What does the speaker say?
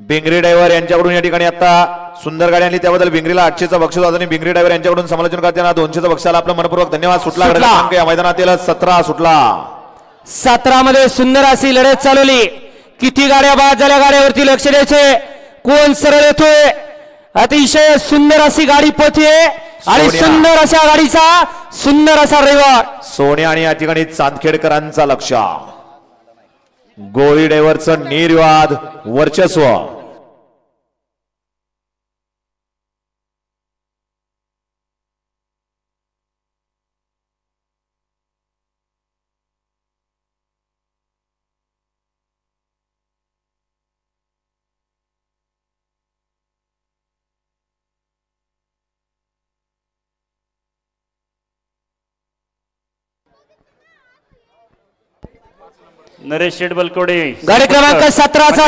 बिंगरी driver यांच्याकडून या ठिकाणी आता सुंदर गाडी आणली. त्याबद्दल बिंगरीला आठशेचा बक्षीस आणि बिंगरी ड्रायव्हर यांच्याकडून समालोचन करताना दोनशेचा बक्षाला आपला मनपूर्वक धन्यवाद. सुटला. क्रमांक या मैदानातील सतरा सुटला. सतरा मध्ये सुंदर अशी लढत चालवली. किती गाड्या बाद झाल्या गाड्यावरती लक्ष द्यायचे? कोण सरळ येतोय? अतिशय सुंदर अशी गाडी पोथीये आणि. सुंदर अशा गाडीचा सुंदर असा रविवार. सोन्या आणि या ठिकाणी चांदखेडकरांचा लक्ष. गोळी ड्रायव्हरचं निर्वाद वर्चस्व. नरेश शेठ बलकवडे गाडी क्रमांक सतराचा